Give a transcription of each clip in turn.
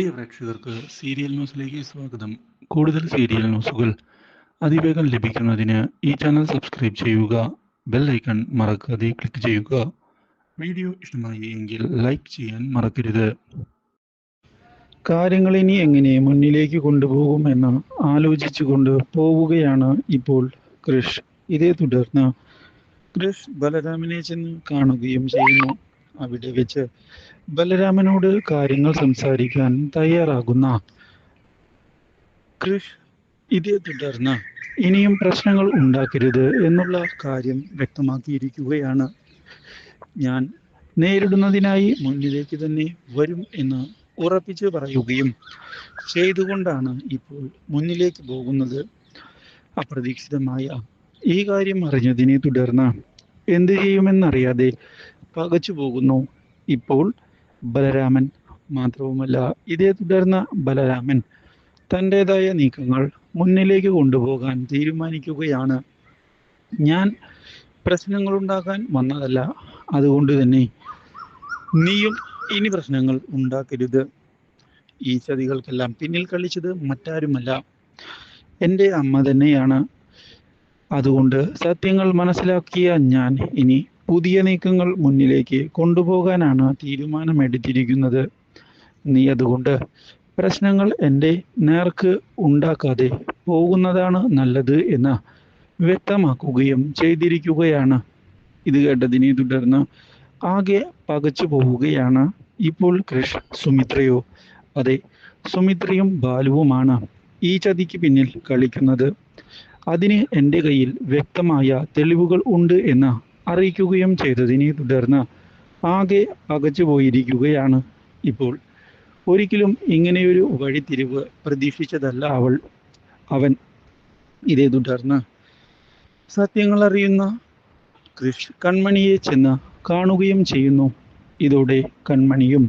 പ്രിയ പ്രേക്ഷകർക്ക് സീരിയൽ ന്യൂസിലേക്ക് സ്വാഗതം. കൂടുതൽ സീരിയൽ ന്യൂസുകൾ അതിവേഗം ലഭിക്കുന്നതിന് ഈ ചാനൽ സബ്സ്ക്രൈബ് ചെയ്യുക ബെൽ ഐക്കൺ മറക്കാതെ ക്ലിക്ക് ചെയ്യുക. വീഡിയോ ഇഷ്ടമായി എങ്കിൽ ലൈക്ക് ചെയ്യാൻ മറക്കരുത്. കാര്യങ്ങൾ ഇനി എങ്ങനെ മുന്നിലേക്ക് കൊണ്ടുപോകുമെന്ന് ആലോചിച്ചുകൊണ്ട് പോവുകയാണ് ഇപ്പോൾ കൃഷ്. ഇതേ തുടർന്ന് കൃഷ് ബലരാമിനെ ചെന്ന് കാണുകയും ചെയ്യുന്നു. അവിടെ വെച്ച് ബലരാമനോട് കാര്യങ്ങൾ സംസാരിക്കാൻ തയ്യാറാകുന്ന. കൃഷ് ഇതേ തുടർന്ന് ഇനിയും പ്രശ്നങ്ങൾ ഉണ്ടാക്കരുത് എന്നുള്ള കാര്യം വ്യക്തമാക്കിയിരിക്കുകയാണ്. ഞാൻ നേരിടുന്നതിനായി മുന്നിലേക്ക് തന്നെ വരും എന്ന് ഉറപ്പിച്ച് പറയുകയും ചെയ്തുകൊണ്ടാണ് ഇപ്പോൾ മുന്നിലേക്ക് പോകുന്നത്. അപ്രതീക്ഷിതമായ ഈ കാര്യം അറിഞ്ഞതിനെ തുടർന്ന് എന്ത് ചെയ്യുമെന്നറിയാതെ പകച്ചു പോകുന്നു. ഇപ്പോൾ ബലരാമൻ മാത്രവുമല്ല ഇതേ തുടർന്ന് ബലരാമൻ തന്റെതായ നീക്കങ്ങൾ മുന്നിലേക്ക് കൊണ്ടുപോകാൻ തീരുമാനിക്കുകയാണ്. ഞാൻ പ്രശ്നങ്ങൾ ഉണ്ടാക്കാൻ വന്നതല്ല അതുകൊണ്ട് തന്നെ നീയും ഇനി പ്രശ്നങ്ങൾ ഉണ്ടാക്കരുത്. ഈ ചതികൾക്കെല്ലാം പിന്നിൽ കളിച്ചത് മറ്റാരുമല്ല. എന്റെ അമ്മ തന്നെയാണ്. അതുകൊണ്ട് സത്യങ്ങൾ മനസ്സിലാക്കിയ ഞാൻ ഇനി പുതിയ നീക്കങ്ങൾ മുന്നിലേക്ക് കൊണ്ടുപോകാനാണ് തീരുമാനമെടുത്തിരിക്കുന്നത്. നീ അതുകൊണ്ട് പ്രശ്നങ്ങൾ എന്റെ നേർക്ക് ഉണ്ടാക്കാതെ പോകുന്നതാണ് നല്ലത് എന്ന് വ്യക്തമാക്കുകയും ചെയ്തിരിക്കുകയാണ്. ഇത് കേട്ടതിനെ തുടർന്ന് ആകെ പകച്ചു പോവുകയാണ് ഇപ്പോൾ കൃഷ് സുമിത്രയോ. അതെ സുമിത്രയും ബാലുവുമാണ് ഈ ചതിക്ക് പിന്നിൽ കളിക്കുന്നത്. അതിന് എന്റെ കയ്യിൽ വ്യക്തമായ തെളിവുകൾ ഉണ്ട് എന്ന് അറിയിക്കുകയും ചെയ്തതിനെ തുടർന്ന് ആകെ അകച്ചു പോയിരിക്കുകയാണ് ഇപ്പോൾ. ഒരിക്കലും ഇങ്ങനെയൊരു വഴിത്തിരിവ് പ്രതീക്ഷിച്ചതല്ല അവൾ. അവൻ ഇതേ തുടർന്ന് സത്യങ്ങൾ അറിയുന്ന കൃഷ് കൺമണിയെ ചെന്ന് കാണുകയും ചെയ്യുന്നു. ഇതോടെ കൺമണിയും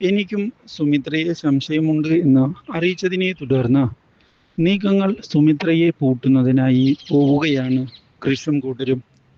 എനിക്കും സുമിത്രയെ സംശയമുണ്ട് എന്ന് അറിയിച്ചതിനെ തുടർന്ന് നീക്കങ്ങൾ സുമിത്രയെ പൂട്ടുന്നതിനായി പോവുകയാണ് കൃഷും കൂട്ടരും.